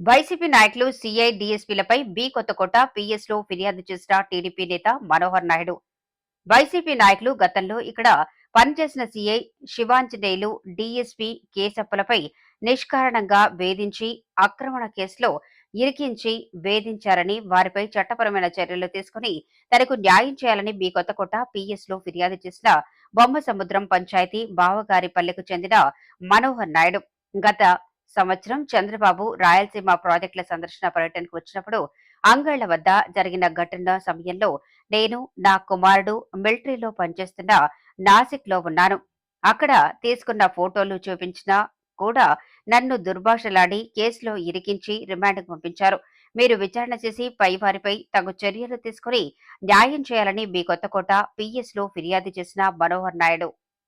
YCP నాయకులు CI డిఎస్పీలపై B Kothakota పిఎస్లో ఫిర్యాదు చేసిన టీడీపీ నేత మనోహర్ నాయుడు. వైసీపీ నాయకులు గతంలో ఇక్కడ పనిచేసిన సిఐ శివాంజనేయులు డిఎస్పీ కేసప్పలపై నిష్కారణంగా వేధించి ఆక్రమణ కేసులో ఇరికించి వేధించారని వారిపై చట్టపరమైన చర్యలు తీసుకుని తనకు న్యాయం చేయాలని బి కొత్తకోట పిఎస్లో ఫిర్యాదు చేసిన బొమ్మ సముద్రం పంచాయతీ బావగారిపల్లెకు చెందిన మనోహర్ నాయుడు. గత సంవత్సరం చంద్రబాబు రాయలసీమ ప్రాజెక్టుల సందర్శన పర్యటనకు వచ్చినప్పుడు అంగళ్ళ వద్ద జరిగిన ఘటన సమయంలో నేను నా కుమారుడు మిలిటరీలో పనిచేస్తున్న నాసిక్లో ఉన్నాను. అక్కడ తీసుకున్న ఫోటోలు చూపించినా కూడా నన్ను దుర్భాషలాడి కేసులో ఇరికించి రిమాండ్కు పంపించారు. మీరు విచారణ చేసి పై వారిపై తగు చర్యలు తీసుకుని న్యాయం చేయాలని బి కొత్తకోట పిఎస్లో ఫిర్యాదు చేసిన మనోహర్ నాయుడు.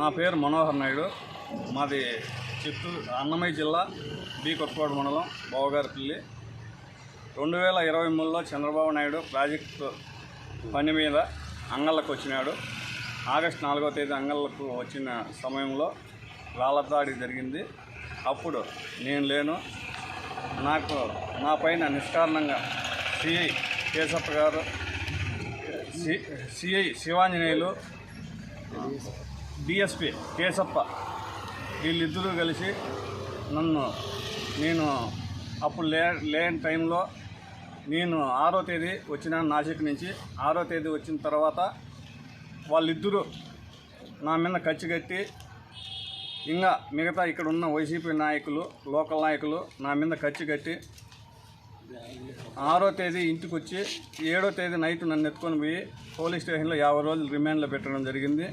నా పేరు మనోహర్ నాయుడు. మాది చిత్తూరు అన్నమయ్య జిల్లా బి కొత్తకోట మండలం బావగారిపల్లి. రెండు వేల ఇరవై మూడులో చంద్రబాబు నాయుడు ప్రాజెక్టు పని మీద అంగళ్ళకు వచ్చినాడు. ఆగస్టు నాలుగో తేదీ అంగళ్ళకు వచ్చిన సమయంలో రాళ్ళదాడి జరిగింది. అప్పుడు నేను లేను. నాకు నా పైన నిష్కారణంగా సిఐ కేశప్ప గారు C CI Sivanjaneyulu DSP Keshappa వీళ్ళిద్దరూ కలిసి నన్ను నేను అప్పుడు లే లేని టైంలో నేను ఆరో తేదీ వచ్చిన నాసిక్ నుంచి ఆరో తేదీ వచ్చిన తర్వాత వాళ్ళిద్దరూ నా మీద ఖర్చు కట్టి ఇంకా మిగతా ఇక్కడ ఉన్న వైసీపీ నాయకులు లోకల్ నాయకులు నా మీద ఖర్చు కట్టి ఆరో తేదీ ఇంటికి వచ్చి ఏడో తేదీ నైట్ నన్ను ఎత్తుకొని పోయి పోలీస్ స్టేషన్లో యాభై రోజులు రిమాండ్లో పెట్టడం జరిగింది.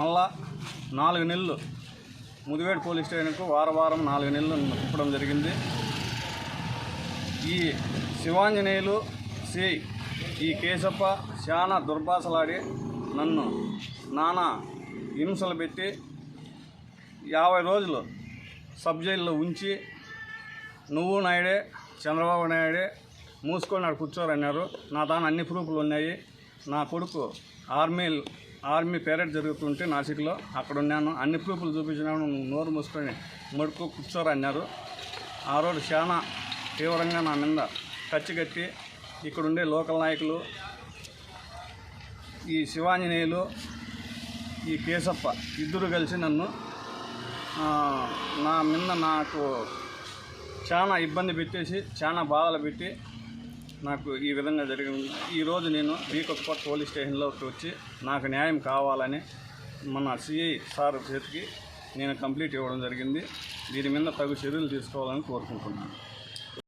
మళ్ళా నాలుగు నెలలు ముదివేడు పోలీస్ స్టేషన్కు వారం వారం నాలుగు నెలలు తిప్పడం జరిగింది. ఈ శివాంజనేయులు సి ఈ కేశప్ప చాలా దుర్భాషలాడి నన్ను నానా హింసలు పెట్టి యాభై రోజులు సబ్ జైల్లో ఉంచి నువ్వు నాయుడే చంద్రబాబు నాయుడు మూసుకొని అక్కడ కూర్చోరన్నారు. నా దాని అన్ని ప్రూఫ్లు ఉన్నాయి. నా కొడుకు ఆర్మీ ఆర్మీ పేరెడ్ జరుగుతుంటే నాసిక్లో అక్కడ ఉన్నాను. అన్ని ప్రూఫ్లు చూపించినాను. నువ్వు నోరు మూసుకొని మడుకు కూర్చోరన్నారు. ఆ రోజు చాలా తీవ్రంగా నా మీద కచ్చిగట్టి కట్టి ఇక్కడుండే లోకల్ నాయకులు ఈ శివాంజనేయులు ఈ కేశప్ప ఇద్దరు కలిసి నన్ను నా మీద నాకు చాలా ఇబ్బంది పెట్టేసి చాలా బాధలు పెట్టి నాకు ఈ విధంగా జరిగింది. ఈరోజు నేను వీకొప్ప పోలీస్ స్టేషన్లోకి వచ్చి నాకు న్యాయం కావాలని మన సిఐ సార్ చేతికి నేను కంప్లీట్ ఇవ్వడం జరిగింది. దీని మీద తగు చర్యలు తీసుకోవాలని కోరుకుంటున్నాను.